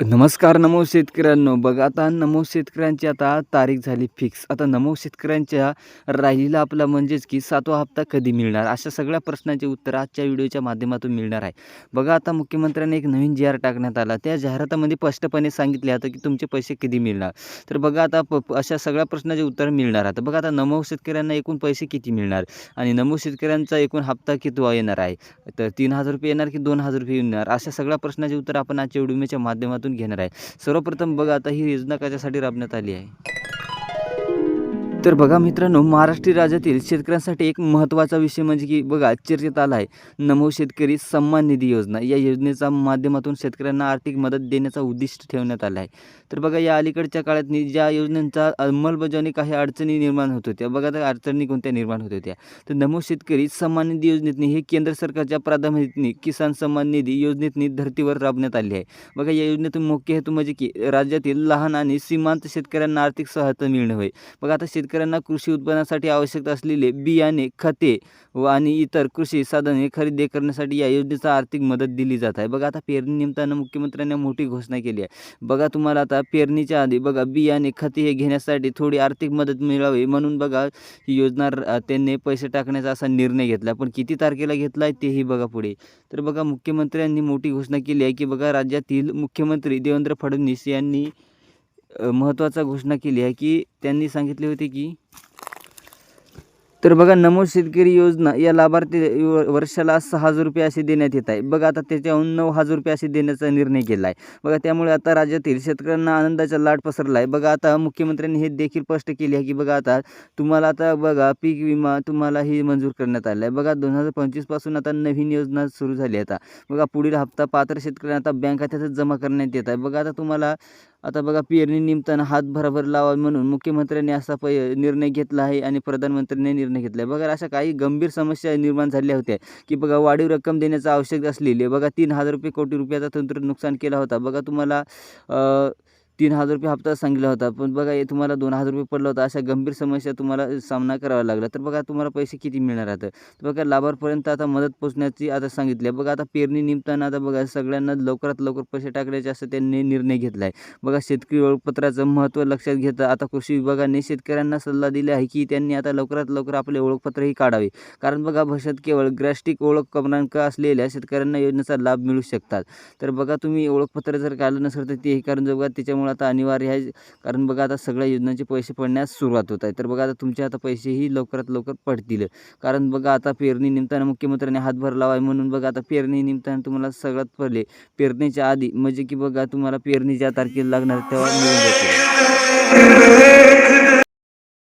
नमस्कार नमो शेतकऱ्यांनो. बघा आता नमो शेतकऱ्यांची आता तारीख झाली फिक्स. आता नमो शेतकऱ्यांच्या राहिलेला आपला म्हणजेच की सातवा हप्ता कधी मिळणार? अशा सगळ्या प्रश्नांचे उत्तर आजच्या व्हिडिओच्या माध्यमातून मिळणार आहे. बघा आता मुख्यमंत्र्यांनी एक नवीन जी आर टाकण्यात आला. त्या जाहिरातामध्ये स्पष्टपणे सांगितले आता की तुमचे पैसे कधी मिळणार? तर बघा आता प अशा सगळ्या प्रश्नाचे उत्तर मिळणार आता बघा आता नमो शेतकऱ्यांना एकूण पैसे किती मिळणार? आणि नमो शेतकऱ्यांचा एकूण हप्ता किती येणार आहे? तर तीन हजार रुपये येणार की दोन हजार रुपये येणार? अशा सगळ्या प्रश्नाचे उत्तर आपण आजच्या व्हिडिओच्या माध्यमातून घेणार आहे. सर्वप्रथम बघा आता ही योजना कशासाठी राबण्यात आली आहे? तर बघा मित्रांनो महाराष्ट्र राज्यातील शेतकऱ्यांसाठी एक महत्त्वाचा विषय म्हणजे की बघा चर्चेत आला आहे नमो शेतकरी सन्मान निधी योजना. या योजनेच्या माध्यमातून शेतकऱ्यांना आर्थिक मदत देण्याचा उद्दिष्ट ठेवण्यात आला आहे तर बघा या अलीकडच्या काळात ज्या योजनांचा अंमलबजावणी काही अडचणी निर्माण होत होत्या बघा त्या अडचणी कोणत्या निर्माण होत होत्या. तर नमो शेतकरी सन्मान निधी योजनेतनी हे केंद्र सरकारच्या प्राधान्याने किसान सन्मान निधी योजनेतनी धर्तीवर राबण्यात आली आहे. बघा या योजनेतून मुख्य हेतू म्हणजे की राज्यातील लहान आणि सीमांत शेतकऱ्यांना आर्थिक सहायता मिळणे होय. बघा आता शेतकरी शेतकऱ्यांना कृषी उत्पादनासाठी आवश्यक असलेले बियाणे खते व आणि इतर कृषी साधने खरेदी करण्यासाठी या योजनेचा आर्थिक मदत दिली जात आहे. बघा आता पेरणी निमित्तानं मुख्यमंत्र्यांनी मोठी घोषणा केली आहे. बघा तुम्हाला आता पेरणीच्या आधी बघा बियाणे खते हे घेण्यासाठी थोडी आर्थिक मदत मिळावी म्हणून बघा ही योजना र- त्यांनी पैसे टाकण्याचा असा निर्णय घेतला पण किती तारखेला घेतला आहे तेही बघा पुढे. तर बघा मुख्यमंत्र्यांनी मोठी घोषणा केली आहे की बघा राज्यातील मुख्यमंत्री देवेंद्र फडणवीस यांनी महत्त्वाचा घोषणा केली आहे की त्यांनी सांगितले होते की तर बघा नमो शेतकरी योजना या लाभार्थी वर्षाला सहा हजार रुपये असे देण्यात येत आहे. बघा आता त्याच्याहून नऊ हजार रुपये असे देण्याचा निर्णय केला आहे बघा त्यामुळे आता राज्यातील शेतकऱ्यांना आनंदाचा लाट पसरला आहे बघा आता मुख्यमंत्र्यांनी हे देखील स्पष्ट केले आहे की बघा आता तुम्हाला आता बघा पीक विमा तुम्हाला ही मंजूर करण्यात आला आहे बघा दोन हजार पंचवीसपासून आता नवीन योजना सुरू झाली आहे आता. बघा पुढील हप्ता पात्र शेतकऱ्यांना आता बँक खात्यातच जमा करण्यात येत आहे. बघा आता तुम्हाला आता बघा पेरणी निमताना हात भराभर लावा म्हणून मुख्यमंत्र्यांनी असा पै निर्णय घेतला आहे आणि प्रधानमंत्र्यांनी निर्णय घेतला आहे बघा अशा काही गंभीर समस्या निर्माण झाल्या होत्या की बघा वाढीव रक्कम देण्याचा आवश्यक असलेली आहे. बघा तीन हजार रुपये कोटी रुपयाचा तंत्र नुकसान केला होता बघा तुम्हाला तीन हजार रुपये हप्ता सांगितला होता. पण बघा हे तुम्हाला दोन हजार रुपये पडला होता. अशा गंभीर समस्या तुम्हाला सामना करावा लागला. तर बघा तुम्हाला पैसे किती मिळणार आता? बघा लाभार्थीपर्यंत आता मदत पोचण्याची आता सांगितली आहे. बघा आता पेरणी निमताना आता बघा सगळ्यांना लवकरात लवकर पैसे टाकण्याचे असं त्यांनी निर्णय घेतला आहे बघा शेतकरी ओळखपत्राचं महत्त्व लक्षात घेता आता कृषी विभागाने शेतकऱ्यांना सल्ला दिला आहे की त्यांनी आता लवकरात लवकर आपले ओळखपत्रही काढावे. कारण बघा भविष्यात केवळ ग्रॅस्टिक ओळख क्रमांक असलेल्या शेतकऱ्यांना योजनेचा लाभ मिळू शकतात. तर बघा तुम्ही ओळखपत्र जर काढलं नसेल तर तेही कारण बघा त्याच्यामुळे आता अनिवार्य आहे. कारण बघा आता सगळ्या योजनांचे पैसे पडण्यास सुरुवात होत आहे. तर बघा आता तुमचे आता पैसेही लवकरात लवकर पडतील. कारण बघा आता पेरणी निमित्तानं मुख्यमंत्र्यांनी हातभार लावाय म्हणून बघा आता पेरणी निमित्तानं तुम्हाला सगळ्यात पडले पेरणीच्या आधी म्हणजे की बघा तुम्हाला पेरणी ज्या तारखेला लागणार तेव्हा मिळून जाते